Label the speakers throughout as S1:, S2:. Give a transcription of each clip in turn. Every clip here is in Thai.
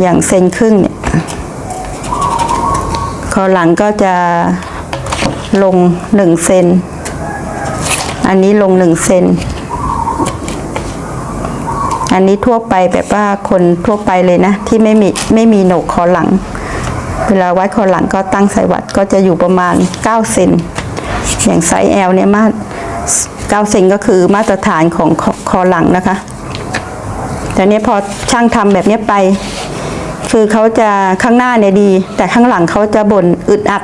S1: อย่างเซนครึ่งเนี่ยคอหลังก็จะลงหนึ่งเซน อันนี้ลงหนึ่งเซน อันนี้ทั่วไปแบบว่าคนทั่วไปเลยนะ ที่ไม่มีไม่มีโหนกคอหลัง เวลาวัดคอหลังก็ตั้งใส่วัดก็จะอยู่ประมาณ 9 เซน อย่างไซส์ L เนี่ยมา9เซนก็คือมาตรฐานของคอคอหลังนะคะแต่เนี้ยพอช่างทำแบบเนี้ยไป คือเขาจะข้างหน้าเนี่ยดี แต่ข้างหลังเขาจะบ่นอึดอัด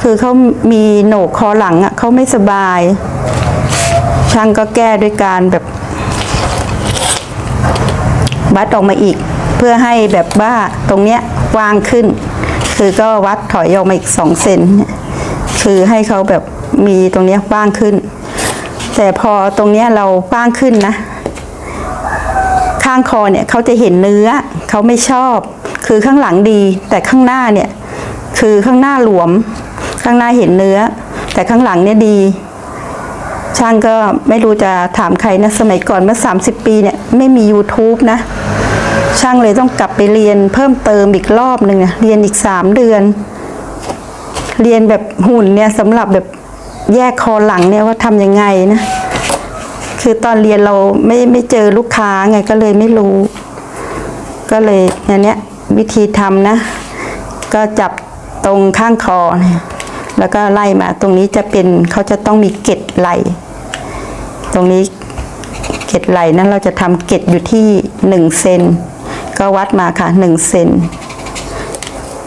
S1: คือเขามีโหนกคอหลังอะเขาไม่สบาย ช่างก็แก้ด้วยการแบบวัดออกมาอีก เพื่อให้แบบว่าตรงเนี้ยกว้างขึ้น คือก็วัดถอยออกมาอีกสองเซนคือให้เขาแบบมีตรงเนี้ยกว้างขึ้น แต่พอตรงเนี้ยเรากว้างขึ้นนะ ข้างคอเนี่ยเขาจะเห็นเนื้อเขาไม่ชอบ คือข้างหลังดี แต่ข้างหน้าเนี่ยคือข้างหน้าหลวม ข้างหน้าเห็นเนื้อ แต่ข้างหลังเนี่ยดี ช่างก็ไม่รู้จะถามใครนะสมัยก่อนเมื่อ 30 ปีเนี่ยไม่มี YouTube นะ ช่างเลยต้องกลับไปเรียนเพิ่มเติมอีกรอบหนึ่งเรียนอีก 3 เดือน เรียนแบบหุ่นเนี่ยสำหรับแบบแยกคอหลังเนี่ยว่าทำยังไงนะคือตอนเรียนเราไม่ไม่เจอลูกค้าไงก็เลยไม่รู้ ก็เลยเนี่ยเนี้ย วิธีทำนะ ก็จับตรงข้างคอเนี่ยแล้วก็ไล่มาตรงนี้จะเป็นเขาจะต้องมีเกล็ดไหล ตรงนี้เกล็ดไหลนั้นเราจะทำเกล็ดอยู่ที่หนึ่งเซนก็วัดมาค่ะหนึ่งเซน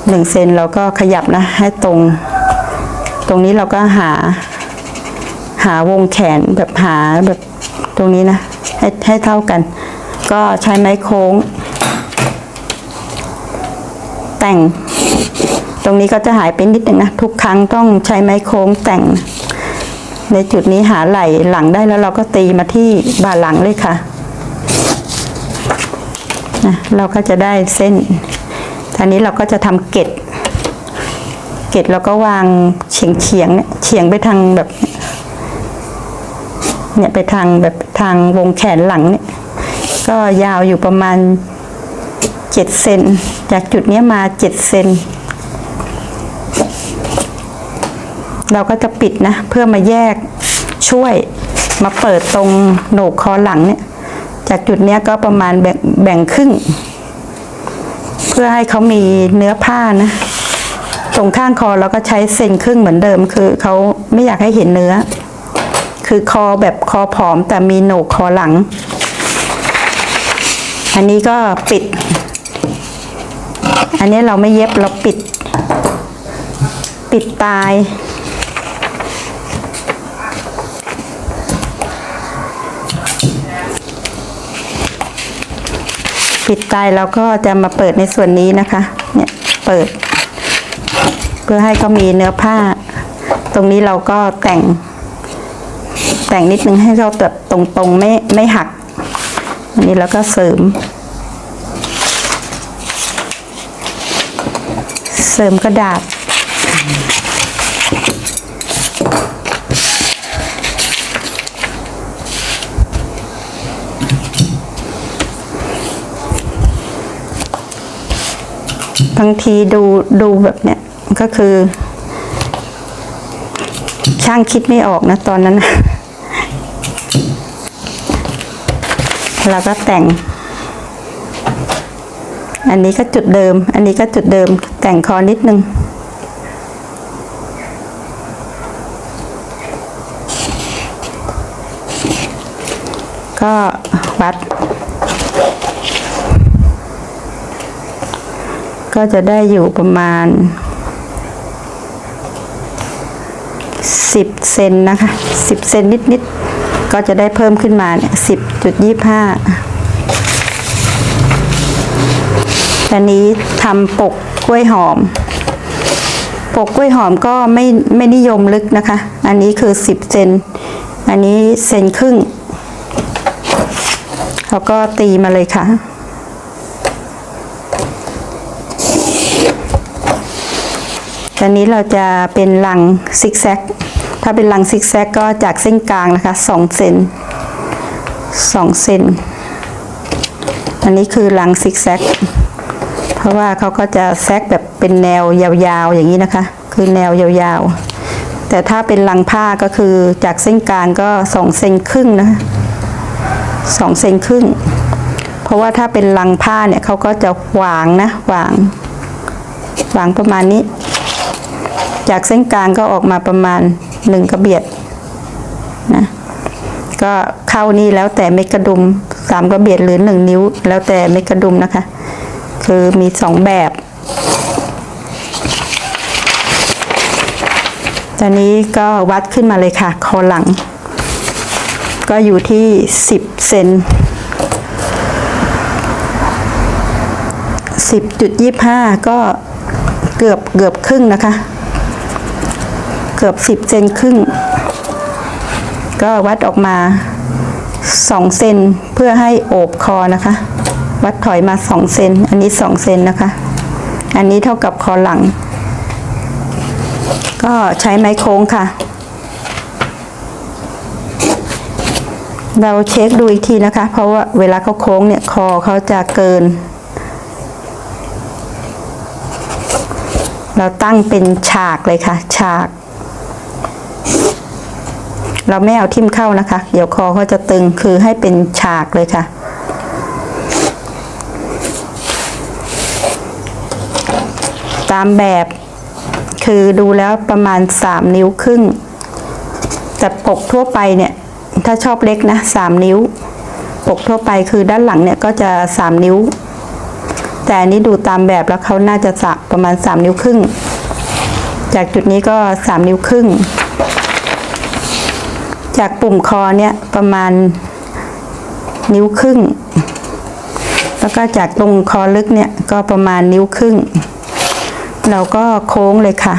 S1: หนึ่งเซนเราก็ขยับนะให้ตรง ตรงนี้เราก็หา หาวงแขนแบบหาแบบตรงนี้นะให้ให้เท่ากัน ก็ใช้ไม้โค้ง แต่ง ตรงนี้ก็จะหายไปนิดหนึ่งนะ ทุกครั้งต้องใช้ไม้โค้งแต่ง ในจุดนี้หาไหล่หลังได้แล้วเราก็ตีมาที่บ่าหลังเลยค่ะนะเราก็จะได้เส้นทีนี้เราก็จะทำเกล็ดเกล็ดเราก็วางเฉียงเฉียงเนี่ยเฉียงไปทางแบบเนี่ยไปทางแบบทางวงแขนหลังเนี่ยก็ยาวอยู่ประมาณ เจ็ดเซนจากจุดนี้มาเจ็ดเซนเราก็จะปิดนะ เพื่อมาแยกช่วยมาเปิดตรงโหนกคอหลังเนี่ย จากจุดนี้ก็ประมาณแบ่งแบ่งครึ่ง เพื่อให้เขามีเนื้อผ้านะ ตรงข้างคอเราก็ใช้เซนครึ่งเหมือนเดิม คือเขาไม่อยากให้เห็นเนื้อ คือคอแบบคอผอมแต่มีโหนกคอหลัง อันนี้ก็ปิด อันนี้เราไม่เย็บเราปิด ปิดปลายปิดปลายเราก็จะมาเปิดในส่วนนี้นะคะ เนี่ยเปิด เพื่อให้เขามีเนื้อผ้า ตรงนี้เราก็แต่ง แต่งนิดนึงให้เขาแบบตรงๆไม่ไม่หัก อันนี้แล้วก็เสริม เส ริมกระดาษ บางทีดูดูแบบเนี้ยก็คือ ช่างคิดไม่ออกนะตอนนั้น เราก็แต่ง อันนี้ก็จุดเดิม อันนี้ก็จุดเดิม แต่งคอนิดนึง ก็วัด ก็จะได้อยู่ประมาณ 10 เซนนะคะ 10 เซนนิดๆ ก็จะได้เพิ่มขึ้นมาเนี่ย10.25 อันนี้ทำปกกล้วยหอม ปกกล้วยหอมก็ไม่ไม่นิยมลึกนะคะ อันนี้คือสิบเซนอันนี้เซนครึ่งแล้วก็ตีมาเลยค่ะ ตอนนี้เราจะเป็นลังซิกแซก ถ้าเป็นลังซิกแซกก็จากเส้นกลางนะคะสองเซนสองเซน อันนี้คือลังซิกแซก เพราะว่าเขาก็จะแซกแบบเป็นแนวยาวๆอย่างนี้นะคะ คือแนวยาวๆ แต่ถ้าเป็นลังผ้าก็คือจากเส้นกลางก็สองเซนครึ่งนะสองเซนครึ่ง เพราะว่าถ้าเป็นลังผ้าเนี่ยเขาก็จะหวางนะหวางหวางประมาณนี้ จากเส้นกลางก็ออกมาประมาณหนึ่งกระเบียดนะก็เข้านี่แล้วแต่เม็ดกระดุมสามกระเบียดหรือหนึ่งนิ้ว แล้วแต่เม็ดกระดุมนะคะ คือมีสองแบบตอนนี้ก็วัดขึ้นมาเลยค่ะคอหลัง ก็อยู่ที่สิบเซนสิบจุดยี่ห้าก็เกือบเกือบครึ่งนะคะ เกือบสิบเซนครึ่ง ก็วัดออกมา 2 เซนเพื่อให้โอบคอนะคะ วัดถอยมา2เซนอันนี้2เซนนะคะ อันนี้เท่ากับคอหลัง ก็ใช้ไม้โค้งค่ะ เราเช็คดูอีกทีนะคะ เพราะว่าเวลาเขาโค้งเนี่ยคอเขาจะเกิน เราตั้งเป็นฉากเลยค่ะ ฉาก เราไม่เอาทิ่มเข้านะคะ เดี๋ยวคอเขาจะตึงคือให้เป็นฉากเลยค่ะามแบบ คือดูแล้วประมาณ 3 นิ้วครึ่ง แต่ปกทั่วไปเนี่ย ถ้าชอบเล็กนะ 3 นิ้ว ปกทั่วไปคือด้านหลังเนี่ยก็จะ 3 นิ้ว แต่อันนี้ดูตามแบบแล้วเขาน่าจะสักประมาณ 3 นิ้วครึ่ง จากจุดนี้ก็ 3 นิ้วครึ่ง จากปุ่มคอเนี่ยประมาณนิ้วครึ่ง แล้วก็จากตรงคอลึกเนี่ยก็ประมาณนิ้วครึ่ง เราก็โค้งเลยค่ะ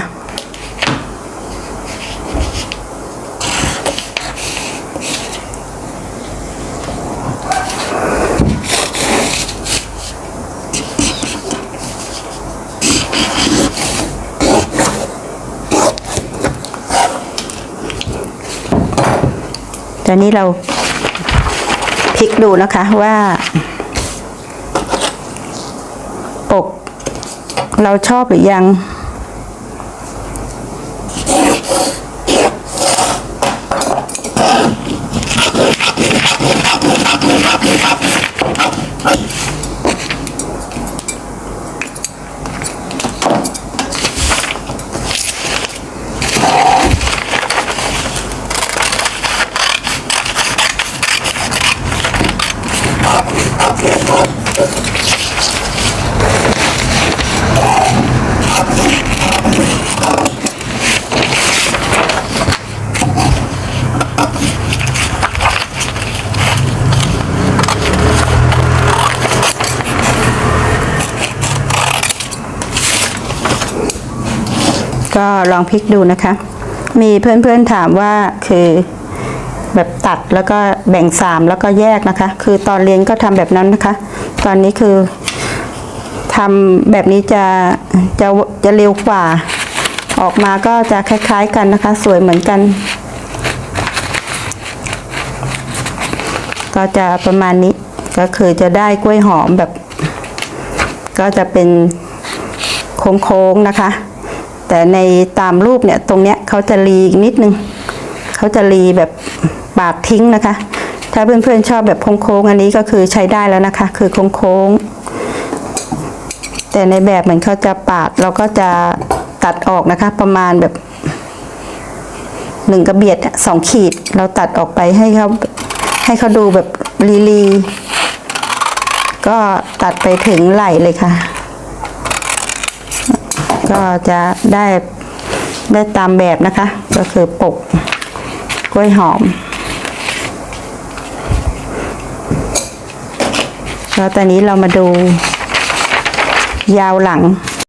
S1: ตอนนี้เราพลิกดูนะคะว่า ปก เราชอบหรือยัง ก็ลองพลิกดูนะคะ มีเพื่อนๆถามว่าคือแบบตัดแล้วก็แบ่งสามแล้วก็แยกนะคะ คือตอนเรียนก็ทำแบบนั้นนะคะ ตอนนี้คือทำแบบนี้จะจะจะเร็วกว่า ออกมาก็จะคล้ายๆกันนะคะ สวยเหมือนกัน ก็จะประมาณนี้ก็คือจะได้กล้วยหอมแบบ ก็จะเป็นโค้งๆนะคะ แต่ในตามรูปเนี่ยตรงเนี้ยเขาจะรีอีกนิดนึงเขาจะรีแบบปาดทิ้งนะคะ ถ้าเพื่อนๆชอบแบบโค้งๆอันนี้ก็คือใช้ได้แล้วนะคะ คือโค้งๆแต่ในแบบเหมือนเขาจะปาดเราก็จะตัดออกนะคะ ประมาณแบบหนึ่งกระเบียดสองขีดเราตัดออกไปให้เขาให้เขาดูแบบลีๆก็ตัดไปถึงไหล่เลยค่ะ ก็จะได้ได้ตามแบบนะคะ ก็คือปกกล้วยหอมแล้วตอนนี้เรามาดูยาวหลัง